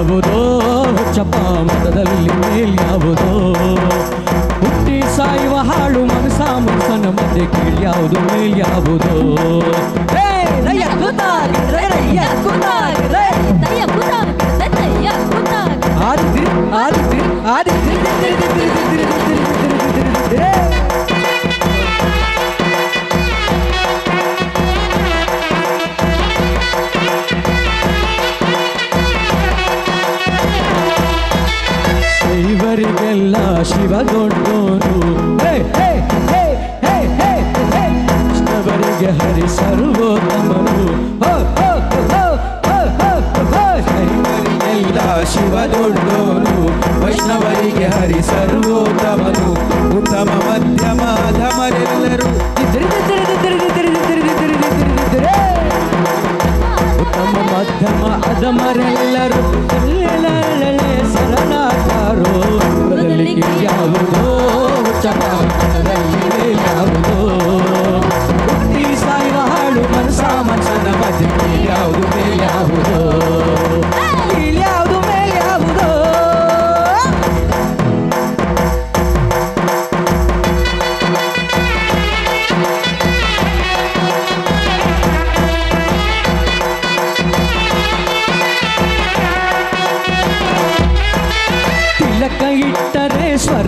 ಯಾವುದೋ? ಚಪ್ಪ ಮತದಲ್ಲಿ ಮೇಲ್ಯಾವುದೋ ಹುಟ್ಟಿ ಸಾಯುವ ಹಾಳು ಮನಸ ಮನಸ್ಸನ ಮಧ್ಯೆ ಕೇಳ್ಯಾವುದು ಮೇಲ್ಯಾವುದೋ ಹೇ, ರಯ್ಯ ಕೂತಾಗ, ಶಿವಗೊಂಡೋನು ಹೇ ಹೇ ಹೇ ಹೇ ಹೇ ಹೇ. ಕೃಷ್ಣವರಿಗೆ ಹರಿ ಸರ್ವೋತ್ತಮನು ಹರಿಹರಿಯಲ್ಲ ಶಿವ ದೊಡ್ಡೋನು ವೈಷ್ಣವರಿಗೆ ಹರಿ ಸರ್ವೋತ್ತಮನು ಉತ್ತಮ ಮಧ್ಯಮ ಧಮರೆಲ್ಲರೂ ಉತ್ತಮ, ಮಧ್ಯಮ, ಅಧಮರೆಲ್ಲ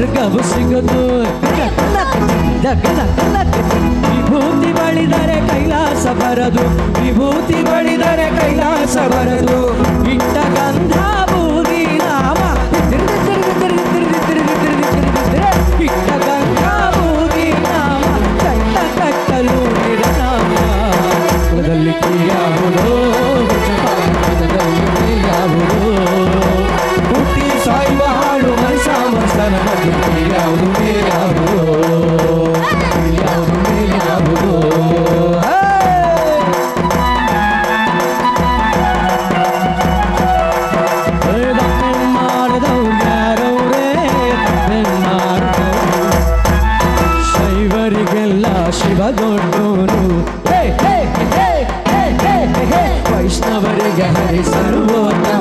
ಸ್ವರ್ಗವು ಸಿಗದು. ವಿಭೂತಿ ಬಳಿದರೆ ಕೈಲಾಸ ಬರದು. ವಿಭೂತಿ ಬಳಿದರೆ ಕೈಲಾಸ ಬರದು. जय सर्वोदय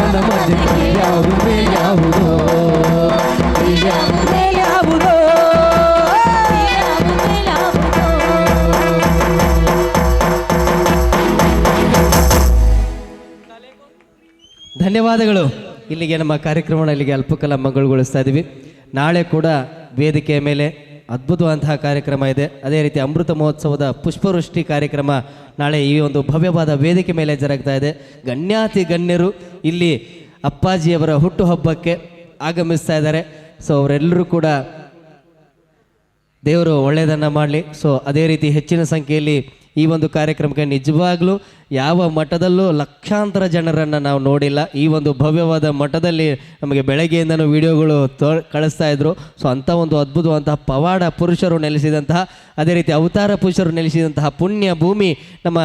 ಮನಸ್ಸನ ಮಧ್ಯೆ ಧನ್ಯವಾದಗಳು. ಇಲ್ಲಿಗೆ ನಮ್ಮ ಕಾರ್ಯಕ್ರಮವನ್ನು ಇಲ್ಲಿಗೆ ಅಲ್ಪಕಾಲ ಮಂಗಳಗೊಳಿಸ್ತಾ ಇದ್ದೀವಿ ನಾಳೆ ಕೂಡ ವೇದಿಕೆಯ ಮೇಲೆ ಅದ್ಭುತವಂತಹ ಕಾರ್ಯಕ್ರಮ ಇದೆ. ಅದೇ ರೀತಿ ಅಮೃತ ಮಹೋತ್ಸವದ ಪುಷ್ಪವೃಷ್ಟಿ ಕಾರ್ಯಕ್ರಮ ನಾಳೆ ಈ ಒಂದು ಭವ್ಯವಾದ ವೇದಿಕೆ ಮೇಲೆ ಜರುಗ್ತಾ ಇದೆ. ಗಣ್ಯಾತಿ ಗಣ್ಯರು ಇಲ್ಲಿ ಅಪ್ಪಾಜಿಯವರ ಹುಟ್ಟುಹಬ್ಬಕ್ಕೆ ಆಗಮಿಸ್ತಾ ಇದ್ದಾರೆ. ಸೊ ಅವರೆಲ್ಲರೂ ಕೂಡ ದೇವರು ಒಳ್ಳೆಯದನ್ನು ಮಾಡಲಿ. ಸೊ ಅದೇ ರೀತಿ ಹೆಚ್ಚಿನ ಸಂಖ್ಯೆಯಲ್ಲಿ ಈ ಒಂದು ಕಾರ್ಯಕ್ರಮಕ್ಕೆ ನಿಜವಾಗ್ಲೂ ಯಾವ ಮಠದಲ್ಲೂ ಲಕ್ಷಾಂತರ ಜನರನ್ನು ನಾವು ನೋಡಿಲ್ಲ. ಈ ಒಂದು ಭವ್ಯವಾದ ಮಠದಲ್ಲಿ ನಮಗೆ ಬೆಳಗ್ಗೆಯಿಂದನೂ ವಿಡಿಯೋಗಳು ತೋ, ಕಳಿಸ್ತಾ ಇದ್ರು. ಸೊ ಅಂಥ ಒಂದು ಅದ್ಭುತವಂತಹ ಪವಾಡ ಪುರುಷರು ನೆಲೆಸಿದಂತಹ, ಅದೇ ರೀತಿ ಅವತಾರ ಪುರುಷರು ನೆಲೆಸಿದಂತಹ ಪುಣ್ಯ ಭೂಮಿ ನಮ್ಮ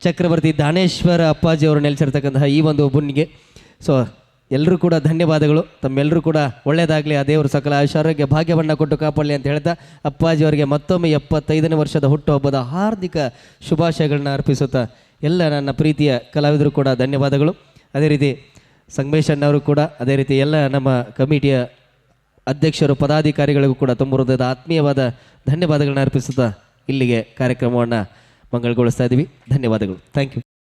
ಚಕ್ರವರ್ತಿ ದಾನೇಶ್ವರ ಅಪ್ಪಾಜಿಯವರು ನೆಲೆಸಿರ್ತಕ್ಕಂತಹ ಈ ಒಂದು ಪುಣ್ಯಗೆ ಸೊ ಎಲ್ಲರೂ ಕೂಡ ಧನ್ಯವಾದಗಳು. ತಮ್ಮೆಲ್ಲರೂ ಕೂಡ ಒಳ್ಳೆಯದಾಗಲಿ ಆ ದೇವರು ಸಕಲ ಆಶಾರೋಗ್ಯ ಭಾಗ್ಯವನ್ನು ಕೊಟ್ಟು ಕಾಪಾಡಲಿ ಅಂತ ಹೇಳ್ತಾ ಅಪ್ಪಾಜಿಯವರಿಗೆ ಮತ್ತೊಮ್ಮೆ ಎಪ್ಪತ್ತೈದನೇ ವರ್ಷದ ಹುಟ್ಟುಹಬ್ಬದ ಹಾರ್ದಿಕ ಶುಭಾಶಯಗಳನ್ನ ಅರ್ಪಿಸುತ್ತಾ ಎಲ್ಲ ನನ್ನ ಪ್ರೀತಿಯ ಕಲಾವಿದರು ಕೂಡ ಧನ್ಯವಾದಗಳು. ಅದೇ ರೀತಿ ಸಂಗಮೇಶಣ್ಣವರು ಕೂಡ, ಅದೇ ರೀತಿ ಎಲ್ಲ ನಮ್ಮ ಕಮಿಟಿಯ ಅಧ್ಯಕ್ಷರು, ಪದಾಧಿಕಾರಿಗಳಿಗೂ ಕೂಡ ತುಂಬ ಹೃದಯದ ಆತ್ಮೀಯವಾದ ಧನ್ಯವಾದಗಳನ್ನ ಅರ್ಪಿಸುತ್ತಾ ಇಲ್ಲಿಗೆ ಕಾರ್ಯಕ್ರಮವನ್ನು ಮಂಗಳಗೊಳಿಸ್ತಾ ಇದ್ದೀವಿ ಧನ್ಯವಾದಗಳು. Thank you